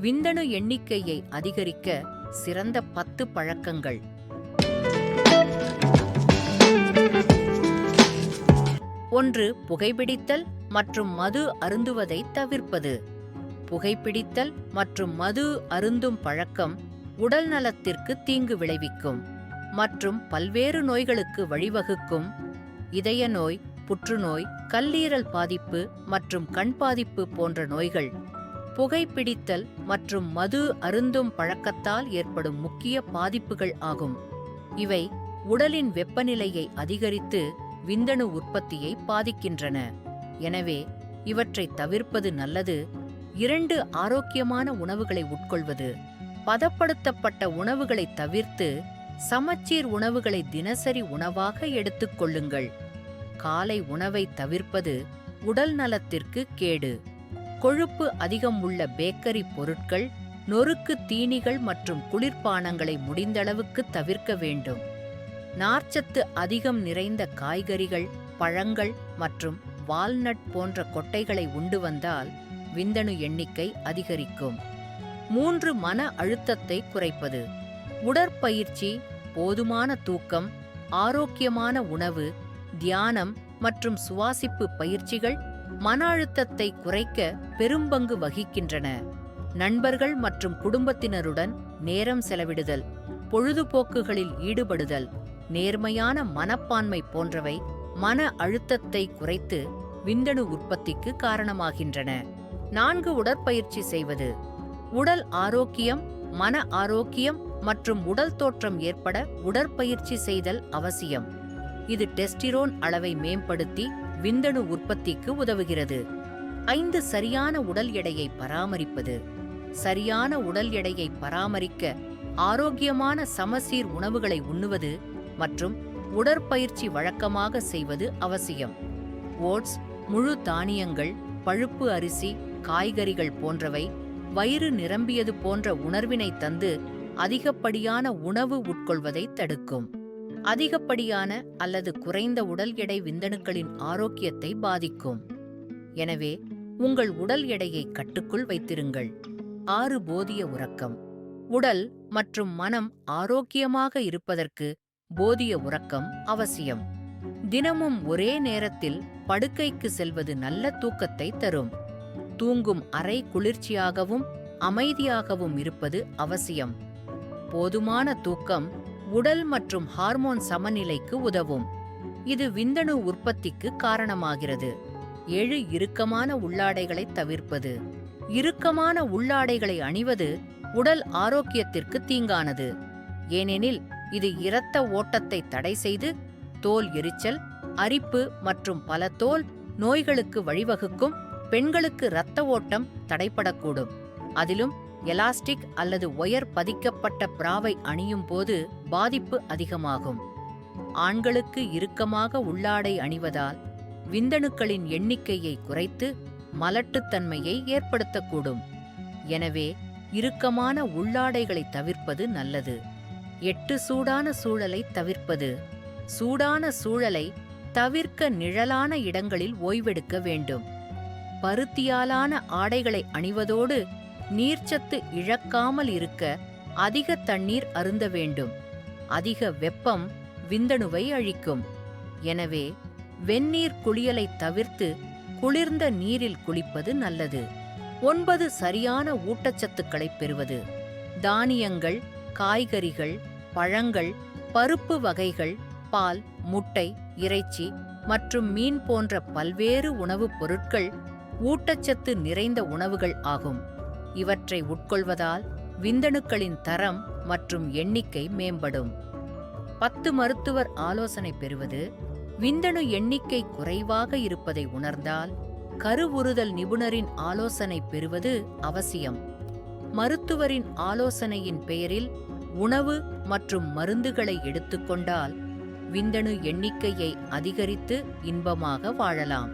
விந்தணு எண்ணிக்கையை அதிகரிக்க சிறந்த பத்து பழக்கங்கள். ஒன்று புகைப்பிடித்தல் மற்றும் மது அருந்துவதை தவிர்ப்பது. புகைப்பிடித்தல் மற்றும் மது அருந்தும் பழக்கம் உடல் நலத்திற்கு தீங்கு விளைவிக்கும் மற்றும் பல்வேறு நோய்களுக்கு வழிவகுக்கும். இதய நோய் புற்றுநோய் கல்லீரல் பாதிப்பு மற்றும் கண் பாதிப்பு போன்ற நோய்கள் புகைப்பிடித்தல் மற்றும் மது அருந்தும் பழக்கத்தால் ஏற்படும் முக்கிய பாதிப்புகள் ஆகும். இவை உடலின் வெப்பநிலையை அதிகரித்து விந்தணு உற்பத்தியை பாதிக்கின்றன. எனவே இவற்றை தவிர்ப்பது நல்லது. இரண்டு ஆரோக்கியமான உணவுகளை உட்கொள்வது. பதப்படுத்தப்பட்ட உணவுகளை தவிர்த்து சமச்சீர் உணவுகளை தினசரி உணவாக எடுத்துக்கொள்ளுங்கள் காலை உணவை தவிர்ப்பது உடல் நலத்திற்கு கேடு. கொழுப்பு அதிகம் உள்ள பேக்கரி பொருட்கள் நொறுக்கு தீனிகள் மற்றும் குளிர்பானங்களை முடிந்தளவுக்கு தவிர்க்க வேண்டும். நார்ச்சத்து அதிகம் நிறைந்த காய்கறிகள் பழங்கள் மற்றும் வால்நட் போன்ற கொட்டைகளை உண்டு வந்தால் விந்தணு எண்ணிக்கை அதிகரிக்கும். மூன்று மன அழுத்தத்தை குறைப்பது. உடற்பயிற்சி போதுமான தூக்கம் ஆரோக்கியமான உணவு தியானம் மற்றும் சுவாசிப்பு பயிற்சிகள் மன அழுத்தத்தை குறைக்க பெரும்பங்கு வகிக்கின்றன. நண்பர்கள் மற்றும் குடும்பத்தினருடன் நேரம் செலவிடுதல் பொழுதுபோக்குகளில் ஈடுபடுதல் நேர்மையான மனப்பான்மை போன்றவை மன அழுத்தத்தை குறைத்து விந்தணு உற்பத்திக்கு காரணமாகின்றன. நான்கு உடற்பயிற்சி செய்வது. உடல் ஆரோக்கியம் மன ஆரோக்கியம் மற்றும் உடல் தோற்றம் ஏற்பட உடற்பயிற்சி செய்தல் அவசியம். இது டெஸ்டிரோன் அளவை மேம்படுத்தி விந்தணு உற்பத்திக்கு உதவுகிறது. ஐந்து சரியான உடல் எடையை பராமரிப்பது. சரியான உடல் எடையை பராமரிக்க ஆரோக்கியமான சமசீர் உணவுகளை உண்ணுவது மற்றும் உடற்பயிற்சி வழக்கமாக செய்வது அவசியம். ஓட்ஸ் முழு தானியங்கள் பழுப்பு அரிசி காய்கறிகள் போன்றவை வயிறு நிரம்பியது போன்ற உணர்வினை தந்து அதிகப்படியான உணவு உட்கொள்வதை தடுக்கும். அதிகப்படியான அல்லது குறைந்த உடல் எடை விந்தணுக்களின் ஆரோக்கியத்தை பாதிக்கும். எனவே உங்கள் உடல் எடையை கட்டுக்குள் வைத்திருங்கள். ஆறு போதிய உறக்கம். உடல் மற்றும் மனம் ஆரோக்கியமாக இருப்பதற்கு போதிய உறக்கம் அவசியம். தினமும் ஒரே நேரத்தில் படுக்கைக்கு செல்வது நல்ல தூக்கத்தை தரும். தூங்கும் அறை குளிர்ச்சியாகவும் அமைதியாகவும் இருப்பது அவசியம். போதுமான தூக்கம் உடல் மற்றும் ஹார்மோன் சமநிலைக்கு உதவும். இது விந்தணு உற்பத்திக்கு காரணமாகிறது. ஏழு இறுக்கமான உள்ளாடைகளை தவிர்ப்பது. இறுக்கமான உள்ளாடைகளை அணிவது உடல் ஆரோக்கியத்திற்கு தீங்கானது. ஏனெனில் இது இரத்த ஓட்டத்தை தடை செய்து தோல் எரிச்சல் அரிப்பு மற்றும் பல தோல் நோய்களுக்கு வழிவகுக்கும் பெண்களுக்கு இரத்த ஓட்டம் தடைப்படக்கூடும். அதிலும் எலாஸ்டிக் அல்லது ஒயர் பதிக்கப்பட்ட பிராவை அணியும் போது பாதிப்பு அதிகமாகும். ஆண்களுக்கு இறுக்கமாக உள்ளாடை அணிவதால் விந்தணுக்களின் எண்ணிக்கையை குறைத்து மலட்டுத்தன்மையை ஏற்படுத்தக்கூடும். எனவே இறுக்கமான உள்ளாடைகளை தவிர்ப்பது நல்லது. எட்டு சூடான சூழலை தவிர்ப்பது. சூடான சூழலை தவிர்க்க நிழலான இடங்களில் ஓய்வெடுக்க வேண்டும். பருத்தியாலான ஆடைகளை அணிவதோடு நீர்ச்சத்து இழக்காமல் இருக்க அதிக தண்ணீர் அருந்த வேண்டும். அதிக வெப்பம் விந்தணுவை அழிக்கும். எனவே வெந்நீர் குளியலை தவிர்த்து குளிர்ந்த நீரில் குளிப்பது நல்லது. ஒன்பது சரியான ஊட்டச்சத்துக்களை பெறுவது. தானியங்கள் காய்கறிகள் பழங்கள் பருப்பு வகைகள் பால் முட்டை இறைச்சி மற்றும் மீன் போன்ற பல்வேறு உணவுப் பொருட்கள் ஊட்டச்சத்து நிறைந்த உணவுகள் ஆகும். இவற்றை உட்கொள்வதால் விந்தணுக்களின் தரம் மற்றும் எண்ணிக்கை மேம்படும். பத்து மருத்துவர் ஆலோசனை பெறுவது விந்தணு எண்ணிக்கை குறைவாக இருப்பதை உணர்ந்தால் கருவுறுதல் நிபுணரின் ஆலோசனை பெறுவது அவசியம். மருத்துவரின் ஆலோசனையின் பெயரில் உணவு மற்றும் மருந்துகளை எடுத்துக்கொண்டால் விந்தணு எண்ணிக்கையை அதிகரித்து இன்பமாக வாழலாம்.